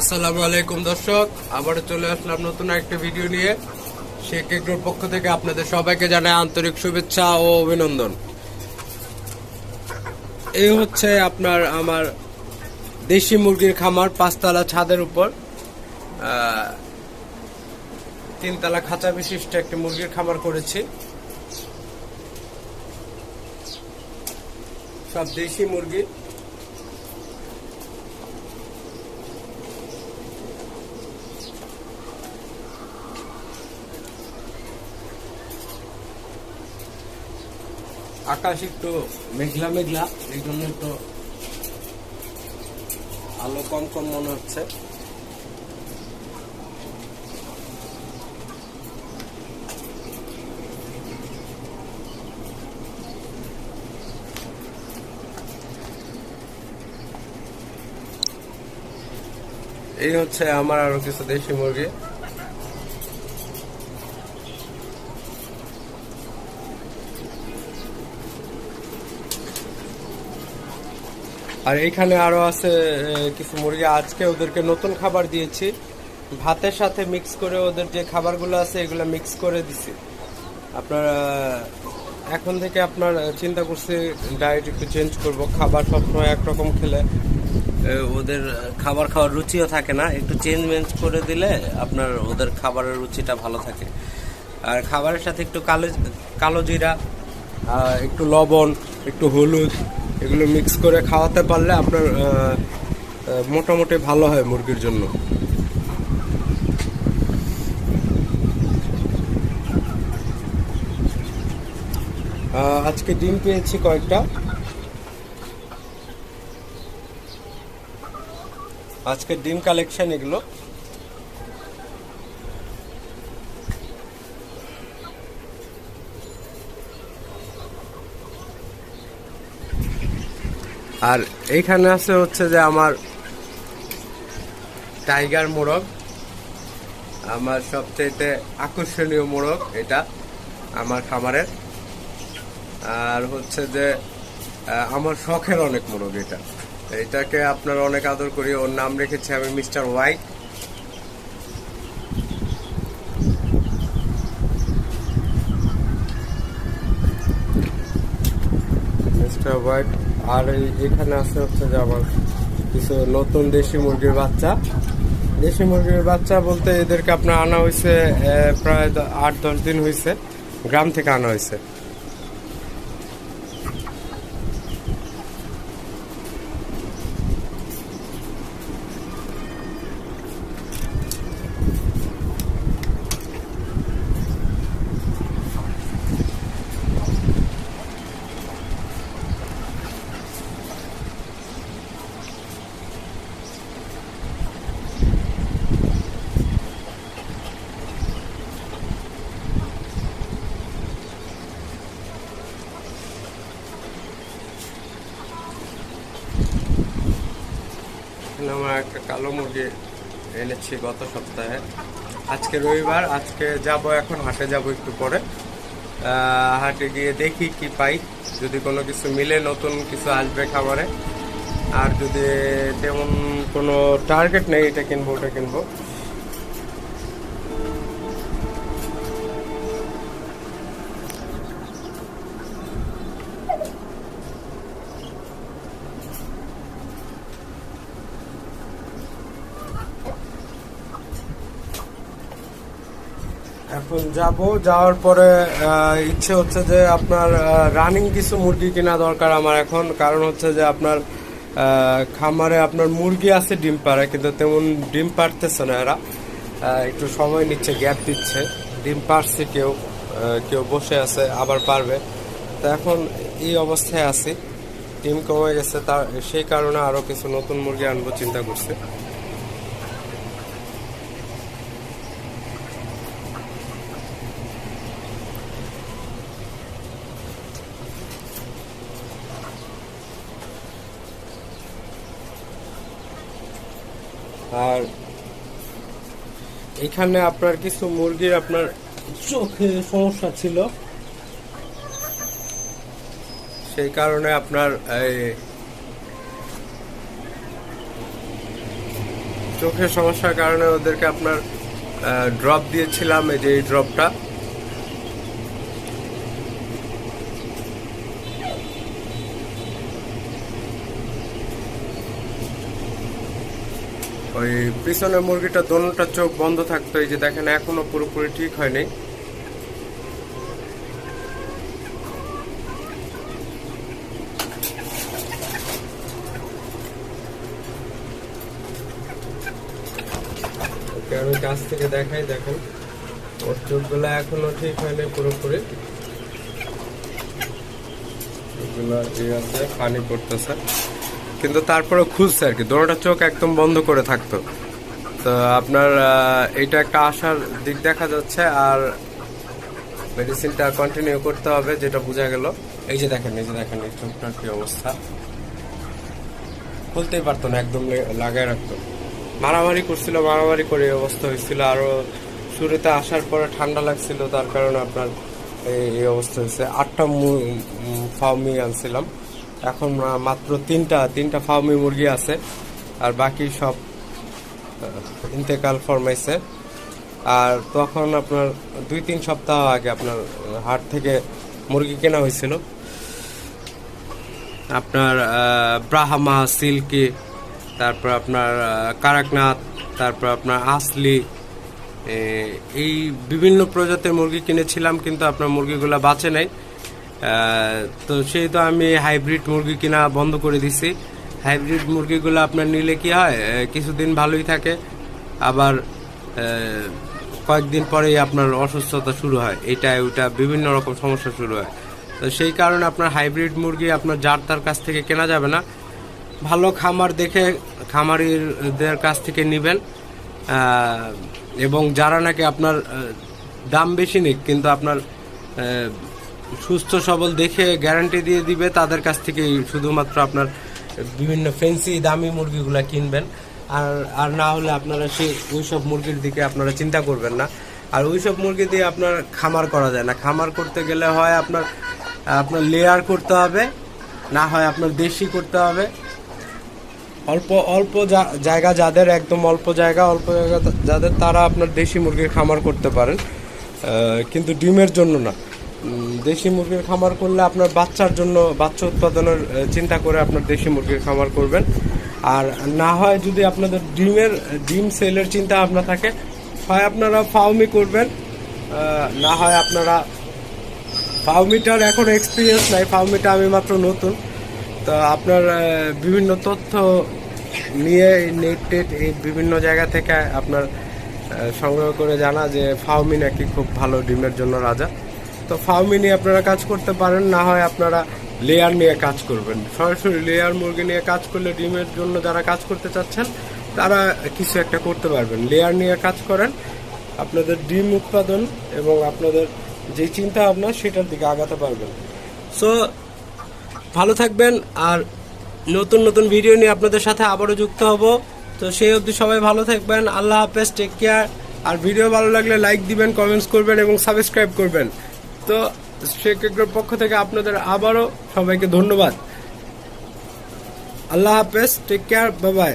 আসসালামু আলাইকুম, দর্শক। আবারও চলে আসলাম নতুন একটা ভিডিও নিয়ে। শেখ এগ্রোর পক্ষ থেকে আপনাদের সবাইকে জানাই আন্তরিক শুভেচ্ছা ও অভিনন্দন। এই হচ্ছে আপনার আমার দেশি মুরগির খামার, পাঁচতলা ছাদের উপর। তিনতলা খাঁচা বিশিষ্ট একটি মুরগির খামার করেছি। সব দেশি মুরগি। আকাশ একটু মেঘলা মেঘলা, এই জন্য একটু আলো কম কম মনে হচ্ছে। এই হচ্ছে আমার আরও কিছু দেশি মুরগি। আর এখানে আরও আছে কিছু মুরগি। আজকে ওদেরকে নতুন খাবার দিয়েছি। ভাতের সাথে মিক্স করে ওদের যে খাবারগুলো আছে, এগুলো মিক্স করে দিছি। আপনার এখন থেকে আপনার চিন্তা করছি ডায়েট একটু চেঞ্জ করব। খাবার সবসময় একরকম খেলে ওদের খাবার খাওয়ার রুচিও থাকে না। একটু চেঞ্জ মেঞ্জ করে দিলে আপনার ওদের খাবারের রুচিটা ভালো থাকে। আর খাবারের সাথে একটু কালো কালো জিরা একটু লবণ, একটু হলুদ এগুলো মিক্স করে খাওয়াতে পারলে আপনার মোটামুটি ভালো হয় মুরগির জন্য। আজকে ডিম পেয়েছি কয়েকটা। আজকে ডিম কালেকশন এগুলো। আর এইখানে আছে হচ্ছে যে আমার টাইগার মোরগ আমার সবচেয়ে আকর্ষণীয় মোরগ এটা আমার খামারের। আর হচ্ছে যে আমার শখের অনেক মোরগ এটা। এটাকে আপনার অনেক আদর করি। ওর নাম রেখেছি আমি মিস্টার হোয়াইট মিস্টার হোয়াইট আর এখানে আছে হচ্ছে যে আমার কিছু নতুন দেশি মুরগির বাচ্চা। দেশি মুরগির বাচ্চা বলতে এদেরকে আপনার আনা হয়েছে প্রায় আট, দশ দিন হয়েছে গ্রাম থেকে আনা হয়েছে এখানে আমার একটা কালো মুরগি এনেছি গত সপ্তাহে। আজকে রবিবার, আজকে যাব এখন, হাটে যাব একটু পরে। হাটে গিয়ে দেখি কি পাই। যদি কোনো কিছু মিলে নতুন কিছু আসবে খাবারে। আর যদি তেমন কোনো টার্গেট নেই, এটা কিনবো, ওটা কিনবো। এখন যাব। যাওয়ার পরে ইচ্ছে হচ্ছে যে আপনার রানিং কিছু মুরগি কেনা দরকার আমার এখন। কারণ হচ্ছে যে আপনার খামারে আপনার মুরগি আছে, ডিম পাড়ে, কিন্তু তেমন ডিম পারতেছে না এরা। একটু সময় নিচ্ছে গ্যাপ দিচ্ছে। ডিম পারছে কেউ কেউ বসে আছে, আবার পারবে। তো এখন এই অবস্থায় আছি। ডিম কমে গেছে তার সেই কারণে আরও কিছু নতুন মুরগি আনব চিন্তা করছি। আর এখানে আপনার কিছু মুরগির আপনার চোখে সমস্যা ছিল। সেই কারণে আপনার এই চোখের সমস্যার কারণে ওদেরকে আপনার ড্রপ দিয়েছিলাম এই যে এই ড্রপটা ওই পিছনের মুরগিটা দোনোটা চোখ বন্ধ থাকতো, এই যে দেখেন এখনও পুরোপুরি ঠিক হয়নি। আমি কাছ থেকে দেখাই, দেখেন। ওর চোখগুলো এখনও ঠিক হয়নি পুরোপুরি। এগুলো আছে, পানি পড়তেছে। কিন্তু তারপরে খুলছে আর কি। দোনোটা চোখ একদম বন্ধ করে থাকতো। তো আপনার এটা একটা আশার দিক দেখা যাচ্ছে আর মেডিসিনটা কন্টিনিউ করতে হবে যেটা বোঝা গেল। এই যে দেখেন, এই যে দেখেন, এই চোখটার কি অবস্থা। খুলতেই পারতো না, একদম লাগায় রাখতো। মারামারি করছিল, মারামারি করে অবস্থা হয়েছিল। আরও শুরুতে আসার পরে ঠান্ডা লাগছিল, তার কারণে আপনার এই অবস্থা হয়েছে। আটটা ফার্মি আনছিলাম। এখন মাত্র তিনটা তিনটা ফার্মি মুরগি আছে, আর বাকি সব ইন্তেকাল ফরমাইছে। আর তখন আপনার দুই, তিন সপ্তাহ আগে আপনার হাট থেকে মুরগি কেনা হয়েছিল। আপনার ব্রাহ্মা, সিল্কি, তারপর আপনার কারাকনাথ, তারপর আপনার আসলি এই বিভিন্ন প্রজাতির মুরগি কিনেছিলাম, কিন্তু আপনার মুরগিগুলো বাঁচে নাই। তো সেই তো আমি হাইব্রিড মুরগি কিনা বন্ধ করে দিছি। হাইব্রিড মুরগিগুলো আপনার নিলে কি হয়? কিছুদিন ভালোই থাকে। আবার কয়েকদিন পরেই আপনার অসুস্থতা শুরু হয়। এটা ওইটা বিভিন্ন রকম সমস্যা শুরু হয়। তো সেই কারণে আপনার হাইব্রিড মুরগি আপনার যার তার কাছ থেকে কেনা যাবে না। ভালো খামার দেখে, খামারিদের কাছ থেকে নেবেন। এবং যারা নাকি আপনার দাম বেশি নিক, কিন্তু আপনার সুস্থ, সবল দেখে গ্যারান্টি দিয়ে দিবে। তাদের কাছ থেকে শুধুমাত্র আপনার বিভিন্ন ফেন্সি দামি মুরগিগুলা কিনবেন। আর আর না হলে আপনারা সেই ওইসব মুরগির দিকে আপনারা চিন্তা করবেন না। আর ওইসব মুরগি দিয়ে আপনার খামার করা যায় না। খামার করতে গেলে হয় আপনার আপনার লেয়ার করতে হবে, না হয় আপনার দেশি করতে হবে। অল্প অল্প জায়গা যাদের, একদম অল্প জায়গা অল্প জায়গা যাদের, তারা আপনার দেশি মুরগির খামার করতে পারেন। কিন্তু ডিমের জন্য না। দেশি মুরগির খামার করলে আপনার বাচ্চার জন্য, বাচ্চা উৎপাদনের চিন্তা করে আপনার দেশি মুরগির খামার করবেন। আর না হয় যদি আপনাদের ডিমের, ডিম সেলের চিন্তা ভাবনা থাকে, হয় আপনারা ফাউমি করবেন। না হয় আপনারা ফাউমিটার এখন এক্সপিরিয়েন্স নাই ফাউমিটা আমি মাত্র নতুন। তো আপনার বিভিন্ন তথ্য নিয়ে নেট টেট এই বিভিন্ন জায়গা থেকে আপনার সংগ্রহ করে জানা যে ফাউমি নাকি খুব ভালো ডিমের জন্য রাজা। তো ফাউমি নিয়ে আপনারা কাজ করতে পারেন, না হয় আপনারা লেয়ার নিয়ে কাজ করবেন। সরাসরি লেয়ার মুরগি নিয়ে কাজ করলে ডিমের জন্য যারা কাজ করতে চাচ্ছেন, তারা কিছু একটা করতে পারবেন। লেয়ার নিয়ে কাজ করেন, আপনাদের ডিম উৎপাদন এবং আপনাদের যে চিন্তা ভাবনা সেটার দিকে আগাতে পারবেন। সো ভালো থাকবেন আর নতুন নতুন ভিডিও নিয়ে আপনাদের সাথে আবারও যুক্ত হব। তো সেই অবধি সবাই ভালো থাকবেন, আল্লাহ হাফেজ টেক কেয়ার আর ভিডিও ভালো লাগলে লাইক দিবেন কমেন্টস করবেন এবং সাবস্ক্রাইব করবেন। তো সেক্ষেত্রে পক্ষ থেকে আপনাদের আবারও সবাইকে ধন্যবাদ। আল্লাহ হাফেজ টেক কেয়ার বাবাই